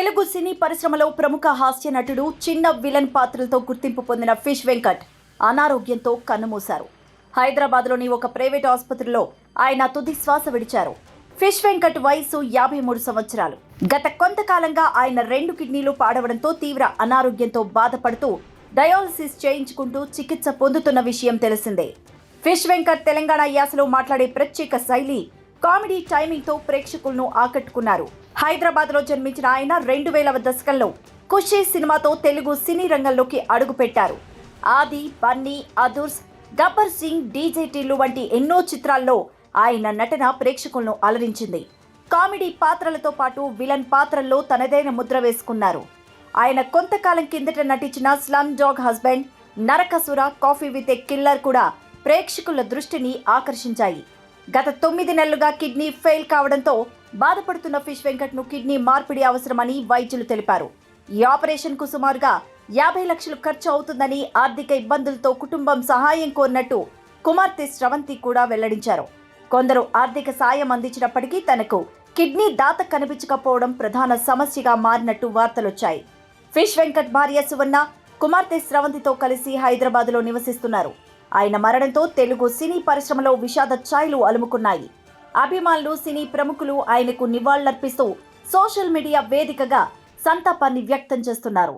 తెలుగు సినీ పరిశ్రమలో ప్రముఖ హాస్య నటుడు చిన్న విలన్ పాత్రలతో గుర్తింపు పొందిన ఫిష్ వెంకట్ అనారోగ్యంతో కన్నుమూశారు హైదరాబాద్లోని ఒక ప్రైవేట్ ఆసుపత్రిలో ఆయన తుది శ్వాస విడిచారు. ఫిష్ వెంకట్ వయసు యాభై మూడు సంవత్సరాలు. గత కొంతకాలంగా ఆయన రెండు కిడ్నీలు పాడవడంతో తీవ్ర అనారోగ్యంతో బాధపడుతూ డయాలసిస్ చేయించుకుంటూ చికిత్స పొందుతున్న విషయం తెలిసిందే. ఫిష్ వెంకట్ తెలంగాణ యాసలో మాట్లాడే ప్రత్యేక శైలి కామెడీ టైమింగ్తో ప్రేక్షకులను ఆకట్టుకున్నారు. హైదరాబాద్లో జన్మించిన ఆయన రెండు వేలవ దశకంలో ఖుషీ సినిమాతో తెలుగు సినీ రంగంలోకి అడుగుపెట్టారు. ఆది బన్నీ అదుర్స్ గబ్బర్ సింగ్ డీజేటీలు వంటి ఎన్నో చిత్రాల్లో ఆయన నటన ప్రేక్షకులను అలరించింది. కామెడీ పాత్రలతో పాటు విలన్ పాత్రల్లో తనదైన ముద్ర వేసుకున్నారు. ఆయన కొంతకాలం కిందట నటించిన slumdog husband Narakasura coffee with a killer కూడా ప్రేక్షకుల దృష్టిని ఆకర్షించాయి. గత తొమ్మిది నెలలుగా కిడ్నీ ఫెయిల్ కావడంతో బాధపడుతున్న ఫిష్ వెంకట్ను కిడ్నీ మార్పిడి అవసరమని వైద్యులు తెలిపారు. ఈ ఆపరేషన్కు సుమారుగా యాభై లక్షలు ఖర్చు అవుతుందని ఆర్థిక ఇబ్బందులతో కుటుంబం సహాయం కోరినట్టు కుమార్తె స్రవంతి కూడా వెల్లడించారు. కొందరు ఆర్థిక సాయం అందించినప్పటికీ తనకు కిడ్నీ దాత కనిపించకపోవడం ప్రధాన సమస్యగా మారినట్టు వార్తలొచ్చాయి. ఫిష్ వెంకట్ భార్య సువర్ణ కుమార్తె స్రవంతితో కలిసి హైదరాబాద్లో నివసిస్తున్నారు. ఆయన మరణంతో తెలుగు సినీ పరిశ్రమలో విషాద ఛాయలు అలుముకున్నాయి. అభిమానులు సినీ ప్రముఖులు ఆయనకు నివాళులర్పిస్తూ సోషల్ మీడియా వేదికగా సంతాపాన్ని వ్యక్తం చేస్తున్నారు.